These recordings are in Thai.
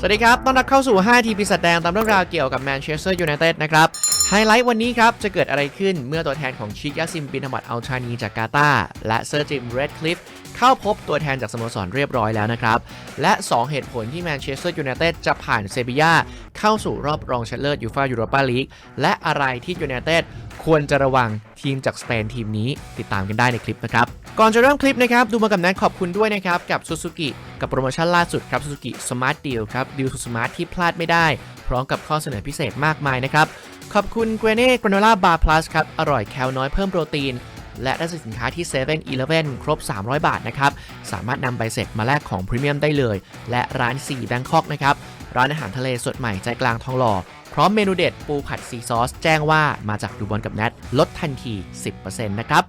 สวัสดีครับ ต้อนรับเข้าสู่ 5 ทีปีศาจแดงตามเรื่องราวเกี่ยวกับแมนเชสเตอร์ยูไนเต็ดนะครับ ไฮไลท์วันนี้ครับ จะเกิดอะไรขึ้นเมื่อตัวแทนของชิกยาซิมบินธบัตอัลชานีจากกาตาร์และเซอร์จิมเรดคลิฟเข้าพบตัวแทนจากสโมสรเรียบร้อยแล้วนะครับ และ 2 เหตุผลที่แมนเชสเตอร์ยูไนเต็ดจะผ่านเซบียาเข้าสู่รอบรองชนะเลิศยูฟ่ายูโรปาลีกและอะไรที่ยูไนเต็ดควรจะระวัง ทีมจากสเปนทีมนี้ติดตามกันได้ในคลิปนะครับ ก่อนจะเริ่มคลิปนะครับ ดูมากับแนทขอบคุณด้วยนะครับ กับ Suzuki กับโปรโมชั่นล่าสุดครับ Suzuki Smart Deal ครับ Deal to Smart ที่พลาดไม่ได้ พร้อมกับข้อเสนอพิเศษมากมายนะครับ ขอบคุณ g r e n e Granola Bar Plus ครับอร่อยแคลน้อยเพิ่มโปรตีนและได้สินค้าที่7 e เ e ่ e อครบ 300 บาทนะครับ สามารถนำใบเสร็จมาแลกของพรีเมียมได้เลย และร้าน4 Bangkok นะครับ ร้านอาหารทะเลสดใหม่ใจกลางทองหล่อ พร้อมเมนูเด็ดปูผัดซีซอส แจ้งว่ามาจากดูบอลกับแนทลดทันที 10%นะครับ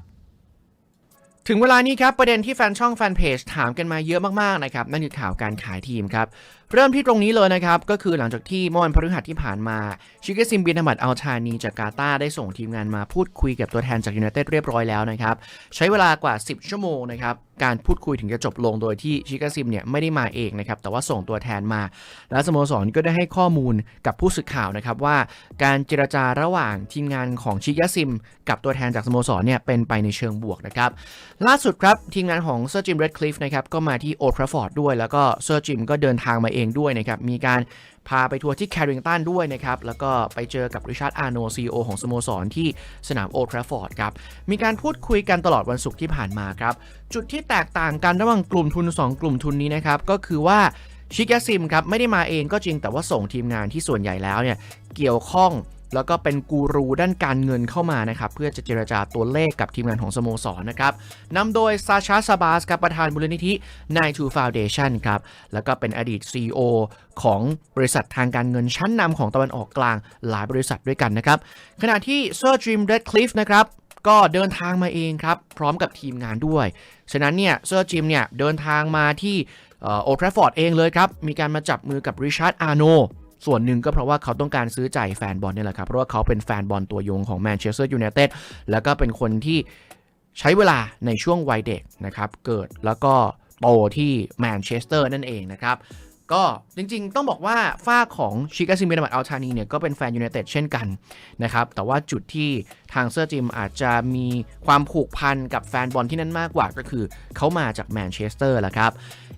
ถึงเวลานี้ครับประเด็นที่แฟนช่องแฟนเพจถามกันมาเยอะมากๆนะครับนั่นคือข่าวการขายทีมครับเริ่มที่ตรงนี้เลยนะครับ ก็คือหลังจากที่เมื่อวันพฤหัสที่ผ่านมาชิคเกซิมบินธมัดอัลชานีจากกาตาได้ส่งทีมงานมาพูดคุยกับตัวแทนจากยูไนเต็ดเรียบร้อยแล้วนะครับ ใช้เวลากว่า 10 ชั่วโมงนะครับ การพูดคุยถึงจะจบลงโดยที่ชิคเกซิมเนี่ยไม่ได้มาเองนะครับ แต่ว่าส่งตัวแทนมา และสโมสรก็ได้ให้ข้อมูลกับผู้สื่อข่าวนะครับว่า การเจรจาระหว่างทีมงานของชิคเกซิม กับตัวแทนจากสโมสรเนี่ยเป็นไปในเชิงบวกนะครับล่าสุดครับทีมงานของเซอร์จิมเรดคลิฟนะครับก็มาที่โอทราฟอร์ดด้วย แล้วก็เซอร์จิมก็เดินทางมาเองด้วยนะครับ มีการพาไปทัวร์ที่แคริงตันด้วยนะครับ แล้วก็ไปเจอกับริชาร์ดอาร์โนซีโอของสโมสรที่สนามโอทราฟอร์ดครับ มีการพูดคุยกันตลอดวันศุกร์ที่ผ่านมาครับ จุดที่แตกต่างกันระหว่างกลุ่มทุน 2 กลุ่มทุนนี้นะครับ ก็คือว่าชิกยาซิมครับไม่ได้มาเองก็จริงแต่ว่าส่งทีมงานที่ส่วนใหญ่แล้วเนี่ยเกี่ยวข้อง แล้วก็เป็นกูรูด้านการเงินเข้ามานะครับ เพื่อจะเจรจาตัวเลขกับทีมงานของสโมสรนะครับนำโดยซาชาซาบาสครับประธานมูลนิธิ n 2 Foundation ครับ แล้วก็เป็นอดีต CEO ของบริษัททางการเงินชั้นนำของตะวันออกกลางหลายบริษัทด้วยกันนะครับ ขณะที่เซอร์จิมเรดคลิฟนะครับก็เดินทางมาเองครับ พร้อมกับทีมงานด้วย ฉะนั้นเนี่ยเซอร์จิมเนี่ยเดินทางมาที่โอทราฟอร์ดเองเลยครับ มีการมาจับมือกับริชาร์ดอาร์โน ส่วนหนึ่งก็เพราะว่าเขาต้องการซื้อใจแฟนบอลนี่แหละครับ เพราะว่าเขาเป็นแฟนบอลตัวยงของแมนเชสเตอร์ยูไนเต็ดแล้วก็เป็นคนที่ใช้เวลาในช่วงวัยเด็กนะครับ เกิดแล้วก็โตที่แมนเชสเตอร์นั่นเองนะครับ ก็จริงๆ ต้องบอกว่าฝ้าของชิกาซิมินามัดอัลชานีเนี่ยก็เป็นแฟนยูไนเต็ดเช่นกันนะครับ แต่ว่าจุดที่ทางเซอร์จิมอาจจะมีความผูกพันกับแฟนบอลที่นั่นมากกว่าก็คือเขามาจากแมนเชสเตอร์แหละครับ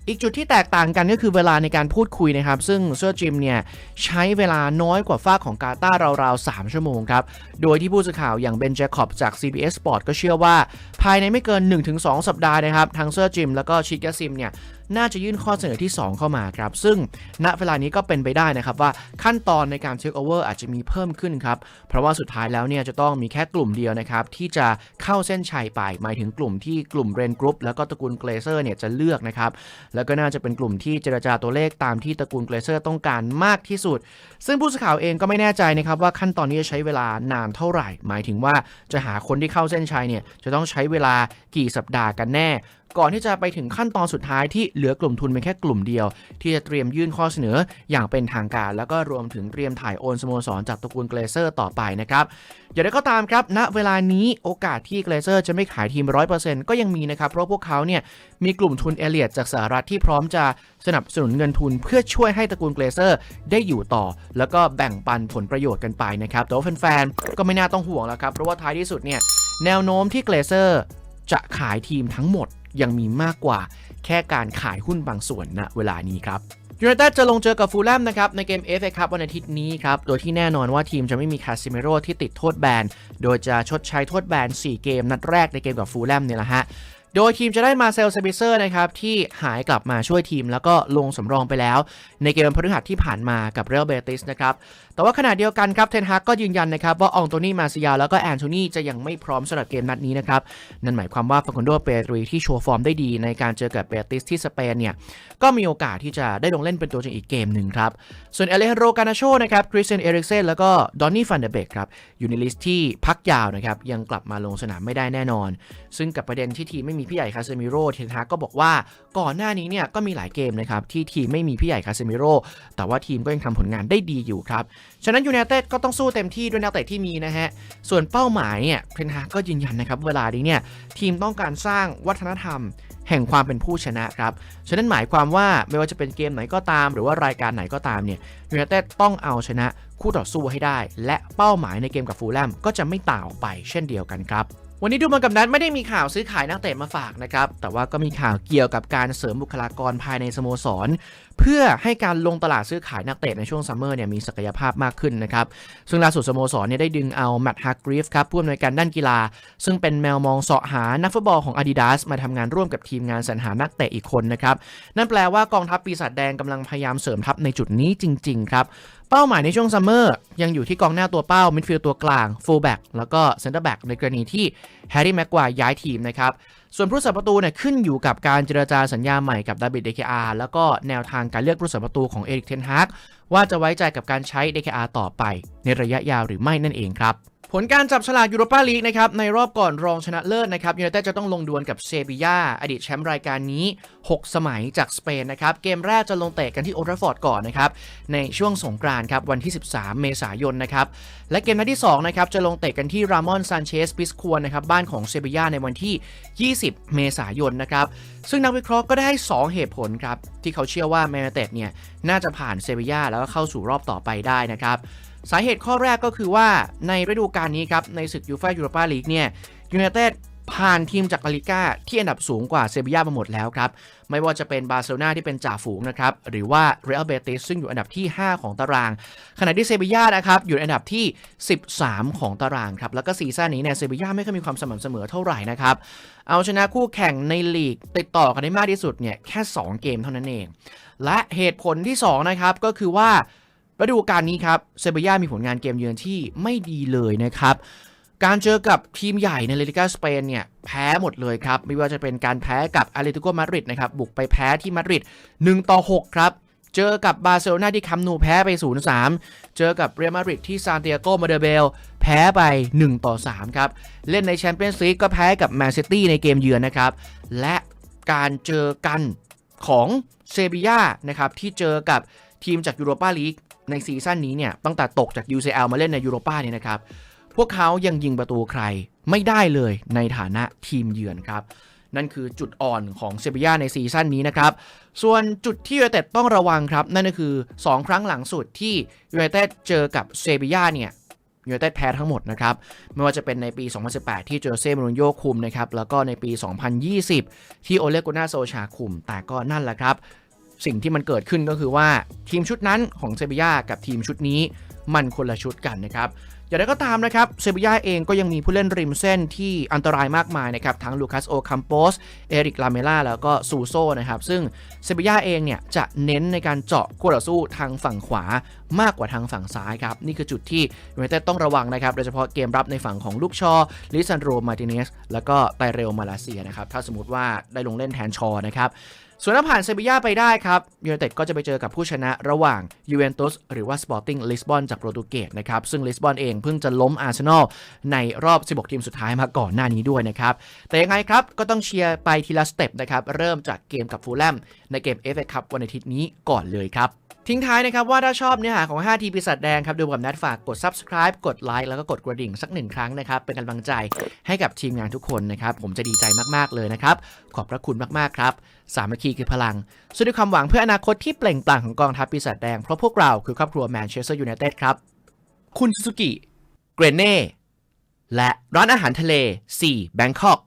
อีกจุดที่แตกต่างกันก็คือเวลาในการพูดคุยนะครับ ซึ่งเซอร์จิมเนี่ยใช้เวลาน้อยกว่าฝ้าของกาตาร์ราวๆ 3 ชั่วโมงครับ โดยที่ผู้สื่อข่าวอย่างเบนเจคอบจาก CBS Sport ก็เชื่อว่า ภายในไม่เกิน 1-2 สัปดาห์นะครับทางเซอร์จิมแล้วก็ชิกาซิมเนี่ย น่าจะยื่นข้อเสนอที่ 2 เข้ามาครับ ซึ่งณเวลานี้ก็เป็นไปได้นะครับว่าขั้นตอนในการเทคโอเวอร์อาจจะมีเพิ่มขึ้นครับ เพราะว่าสุดท้ายแล้วเนี่ยจะต้องมีแค่กลุ่มเดียวนะครับ ที่จะเข้าเส้นชัยไปหมายถึงกลุ่มที่กลุ่มเรนกรุ๊ปแล้วก็ตระกูลเกรเซอร์เนี่ยจะเลือกนะครับ แล้วก็น่าจะเป็นกลุ่มที่เจรจาตัวเลขตามที่ตระกูลเกรเซอร์ต้องการมากที่สุด ซึ่งผู้สื่อข่าวเองก็ไม่แน่ใจนะครับว่าขั้นตอนนี้จะใช้เวลานานเท่าไหร่ หมายถึงว่าจะหาคนที่เข้าเส้นชัยเนี่ยจะต้องใช้เวลากี่สัปดาห์กันแน่ ก่อนที่จะไปถึงขั้นตอนสุดท้ายที่เหลือกลุ่มทุนเป็นแค่กลุ่มเดียว ที่จะเตรียมยื่นข้อเสนออย่างเป็นทางการ แล้วก็รวมถึงเตรียมถ่ายโอนสโมสรจากตระกูลเกรเซอร์ต่อไปนะครับอย่างไรก็ตามครับณเวลานี้โอกาสที่เกรเซอร์จะไม่ขายทีม 100%ก็ยังมีนะครับเพราะพวกเขาเนี่ยมีกลุ่มทุนเอเลียดจากสหรัฐที่พร้อมจะสนับสนุนเงินทุนเพื่อช่วยให้ตระกูลเกรเซอร์ได้อยู่ต่อ แล้วก็แบ่งปันผลประโยชน์กันไปนะครับแต่ว่าแฟนๆก็ไม่น่าต้องห่วงแล้วครับเพราะว่าท้ายที่สุดเนี่ยแนวโน้มที่เกรเซอร์จะขายทีมทั้งหมด ยังมีมากกว่าแค่การขายหุ้นบางส่วนณเวลานี้ครับยูไนเต็ดจะลงเจอกับฟูลแลมนะครับในเกม FA ครับวันอาทิตย์นี้ครับ โดยที่แน่นอนว่าทีมจะไม่มีคาซิเมโร่ที่ติดโทษแบน โดยจะชดใช้โทษแบน 4 เกม นัดแรกในเกมกับฟูลแลมเนี่ยแหละฮะ โดยทีมจะได้มาเซลเซบิเซอร์นะครับ ที่หายกลับมาช่วยทีมแล้วก็ลงสำรองไปแล้ว ในเกมพฤหัสที่ผ่านมากับเรอัลเบติสนะครับ แต่ว่าขณะเดียวกันครับเทนฮากก็ยืนยันนะครับว่าอองโตนี่มาซิยาแล้วก็แอนโทนีจะยังไม่พร้อมสำหรับเกมนัดนี้นะครับนั่นหมายความว่าฟาคอนโดเปตรีที่โชว์ฟอร์มได้ดีในการเจอกับเบติสที่สเปนเนี่ยก็มีโอกาสที่จะได้ลงเล่นเป็นตัวจริงอีกเกมหนึ่งครับส่วนเอเลฮนโรกานาโชนะครับคริสเตียนเอริกเซนแล้วก็ดอนนี่ฟันเดเบกครับอยู่ในลิสต์ที่พักยาวนะครับยังกลับมาลงสนามไม่ได้แน่นอน ซึ่งกับประเด็นที่ทีมไม่มีพี่ใหญ่คาเซมิโร่เทนฮากก็บอกว่าก่อนหน้านี้เนี่ยก็มีหลายเกมนะครับที่ทีมไม่มีพี่ใหญ่คาเซมิโร่แต่ว่าทีมก็ยังทำผลงานได้ดีอยู่ครับฉะนั้นยูไนเต็ดก็ต้องสู้เต็มที่ด้วยนักเตะที่มีนะฮะ ส่วนเป้าหมายเนี่ยเทนฮากก็ยืนยันนะครับ เวลานี้เนี่ยทีมต้องการสร้างวัฒนธรรม แห่งความเป็นผู้ชนะครับ ฉะนั้นหมายความว่าไม่ว่าจะเป็นเกมไหนก็ตาม หรือว่ารายการไหนก็ตามเนี่ยยูไนเต็ดต้องเอาชนะคู่ต่อสู้ให้ได้ และเป้าหมายในเกมกับฟูลแลมก็จะไม่ต่างออกไปเช่นเดียวกันครับ วันนี้ดูมันกับนัดไม่ได้มีข่าวซื้อขายนักเตะมาฝากนะครับ แต่ว่าก็มีข่าวเกี่ยวกับการเสริมบุคลากรภายในสโมสร เพื่อให้การลงตลาดซื้อขายนักเตะในช่วงซัมเมอร์เนี่ยมีศักยภาพมากขึ้นนะครับ ซึ่งล่าสุดสโมสรเนี่ยได้ดึงเอาแมตต์ฮักกรีฟครับผู้อำนวยการด้านกีฬา ซึ่งเป็นแมวมองเสาะหานักฟุตบอลของ Adidas มาทำงานร่วมกับทีมงานสรรหานักเตะอีกคนนะครับ นั่นแปลว่ากองทัพปีศาจแดงกำลังพยายามเสริมทัพในจุดนี้จริง ๆ ครับ เป้าหมายในช่วงซัมเมอร์ยังอยู่ที่กองหน้าตัวเป้ามิดฟิลด์ตัวกลางฟูลแบ็กแล้วก็เซนเตอร์แบ็กในกรณีที่แฮร์รี่แม็กควายย้ายทีมนะครับส่วนผู้สับประตูเนี่ยขึ้นอยู่กับการเจรจาสัญญาใหม่กับดาบิดเดคอาแล้วก็แนวทางการเลือกผู้สับประตูของเอริกเทนฮากว่าจะไว้ใจกับการใช้เดคอาต่อไปในระยะยาวหรือไม่นั่นเองครับ ผลการจับฉลากยูโรปาลีกนะครับในรอบก่อนรองชนะเลิศนะครับยูไนเต็ดจะต้องลงดวลกับเซบียาอดีตแชมป์รายการนี้ 6 สมัยจากสเปนนะครับเกมแรกจะลงเตะกันที่โอทราฟอร์ดก่อนนะครับในช่วงสงกรานต์ครับวันที่ 13 เมษายนนะครับและเกมนัดที่2นะครับจะลงเตะกันที่รามอนซานเชสปิสควรนะครับบ้านของเซบียาในวันที่ 20 เมษายนนะครับซึ่งนักวิเคราะห์ก็ได้ให้2เหตุผลครับที่เขาเชื่อว่าแมนเต็ดเนี่ยน่าจะผ่านเซบียาแล้วก็เข้าสู่รอบต่อไปได้นะครับ สาเหตุข้อแรกก็คือว่าในฤดูกาลนี้ครับ ในศึกยูฟ่ายูโรปาลีกเนี่ยยูไนเต็ดผ่านทีมจากลาลิก้าที่อันดับสูงกว่าเซบียามาหมดแล้วครับ ไม่ว่าจะเป็นบาร์เซโลนาที่เป็นจ่าฝูงนะครับ หรือว่าเรอัลเบติสซึ่งอยู่อันดับที่ 5 ของตาราง ขณะที่เซบียานะครับ อยู่อันดับที่ 13 ของตารางครับ แล้วก็ซีซั่นนี้เนี่ยเซบียาไม่เคยมีความสม่ำเสมอเท่าไหร่นะครับ เอาชนะคู่แข่งในลีก ติดต่อกันได้มากที่สุดเนี่ยแค่ 2 เกมเท่านั้นเอง และเหตุผลที่2นะครับก็คือว่า ฤดูกาลนี้ครับเซบีย่ามีผลงานเกมเยือนที่ไม่ดีเลยนะครับ การเจอกับทีมใหญ่ในเลลิกาสเปนเนี่ยแพ้หมดเลยครับ ไม่ว่าจะเป็นการแพ้กับอาเลติโกมาดริดนะครับบุกไปแพ้ที่มาดริด1ต่อ6ครับเจอกับบาร์เซโลนาที่คัมนูแพ้ไป 0-3 เจอกับเรอัลมาดริดที่ซานติอาโกมาเดเบล แพ้ไป 1 ต่อ 3 ครับ เล่นในแชมเปี้ยนส์ลีกก็แพ้กับแมนซิตี้ในเกมเยือนนะครับ และการเจอกันของเซบีย่านะครับที่เจอกับทีมจากยูโรปาลีก ในซีซั่นนี้เนี่ยตั้งแต่ตกจาก UCL มาเล่นในยูโรป้าเนี่ยนะครับ พวกเขายังยิงประตูใครไม่ได้เลยในฐานะทีมเยือนครับนั่นคือจุดอ่อนของเซบียาในซีซั่นนี้นะครับ ส่วนจุดที่ยูไนเต็ดต้องระวังครับ นั่นก็คือ 2 ครั้งหลังสุดที่ยูไนเต็ดเจอกับเซบียาเนี่ยยูไนเต็ดแพ้ทั้งหมดนะครับ ไม่ว่าจะเป็นในปี 2018 ที่เจอเซมูรินโญ่คุมนะครับ แล้วก็ในปี 2020 ที่โอเลกุน่าโซชาคุม แต่ก็นั่นแหละครับ สิ่งที่มันเกิดขึ้นก็คือว่าทีมชุดนั้นของเซบียากับทีมชุดนี้มันคนละชุดกันนะครับอย่างไรก็ตามนะครับเซบียาเองก็ยังมีผู้เล่นริมเส้นที่อันตรายมากมายนะครับทั้งลูคัสโอคัมโปสเอริกลาเมล่าแล้วก็ซูโซนะครับซึ่งเซบียาเองเนี่ยจะเน้นในการเจาะคู่ต่อสู้ทางฝั่งขวามากกว่าทางฝั่งซ้ายครับ นี่คือจุดที่ยูไนเต็ดต้องระวังนะครับ โดยเฉพาะเกมรับในฝั่งของลูกชอลิซันโดมาติเนสแล้วก็ไตเรลมาลาเซียนะครับถ้าสมมติว่าได้ลงเล่นแทนชอนะครับ ส่วนถ้าผ่านเซบีย่าไปได้ครับยูเนเต็ดก็จะไปเจอกับผู้ชนะระหว่างยูเวนตุสหรือว่าสปอร์ติ้งลิสบอนจากโปรตุเกสนะครับซึ่งลิสบอนเองเพิ่งจะล้มอาร์เซนอลในรอบ 16 ทีมสุดท้ายมาก่อนหน้านี้ด้วยนะครับแต่ยังไงครับก็ต้องเชียร์ไปทีละสเต็ปนะครับเริ่มจากเกมกับฟูลแลม ในเกม FA คัพวันอาทิตย์นี้ก่อนเลยครับ ทิ้งท้ายนะครับว่าถ้าชอบเนื้อหาของ 5 ทีปีศาจแดงครับดูกับนัดฝากกด subscribe กดไลค์แล้วก็กดกระดิ่งสักหนึ่งครั้งนะครับเป็นกำลังใจให้กับทีมงานทุกคนนะครับผมจะดีใจมากๆเลยนะครับขอบพระคุณมากๆครับสามัคคีคือพลังสู้ด้วยความหวังเพื่ออนาคตที่เปล่งปลั่งของกองทัพปีศาจแดงเพราะพวกเราคือครอบครัวแมนเชสเตอร์ยูไนเต็ดครับคุณซูซูกิเกรเน่และร้านอาหารทะเล 4 แบงคอก